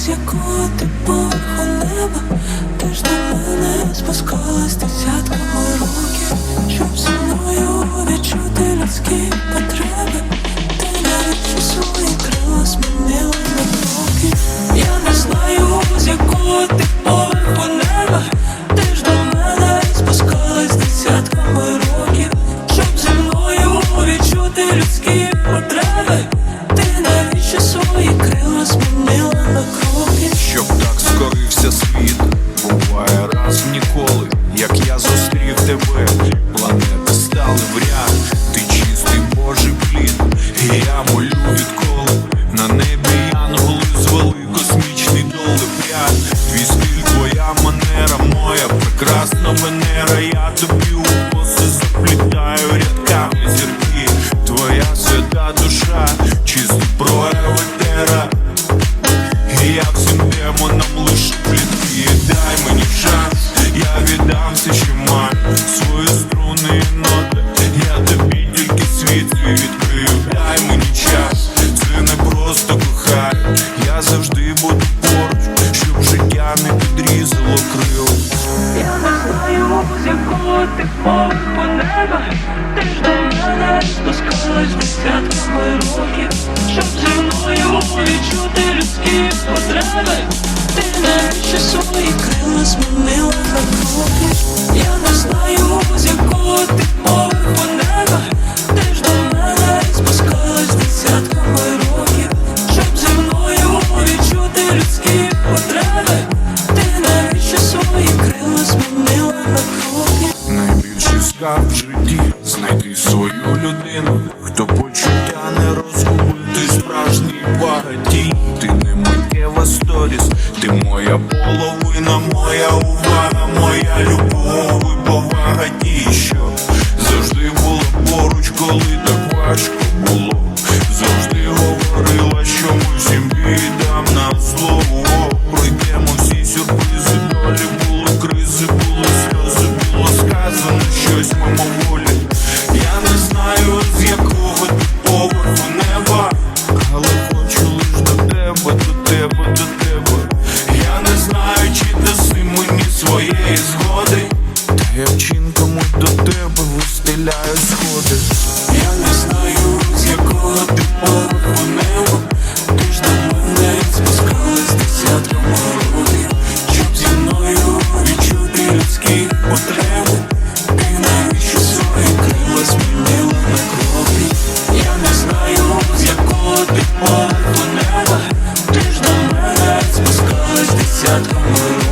з якого ти поверху неба? Ти до мене спускалась десятками я тобі у коси заплітаю рядками зірки, твоя свята душа, чисто прояви тера. І я всім демонам лишу плітки. Дай мені шанс, я віддам все, що маю Свої струни ноти Я тобі тільки світ свій відкрию. Дай мені час, це не просто кохаю Я завжди буду поруч, щоб життя не підрізало крил якого мов по неба Ти ж до мене спускалась десятками років. Щоб зі мною відчути людські потреби Ти навіщо свої крила змінила на кроки? Я не знаю, Найбільший в житті знайти свою людину, хто почуття не розгубити справжній багатій. Ти не миттєва сторіс, ти моя половина, моя увага. причин, до тебе вистеляють сходи. Я не знаю, з якого ти пороху небо Ти ж до мене спускалась десятками років, щоб зі мною відчути людські потреби. Ти навіщо свої крила змінила на крові? Я не знаю, з якого ти пороху небо Ти ж до мене спускалась десятком років.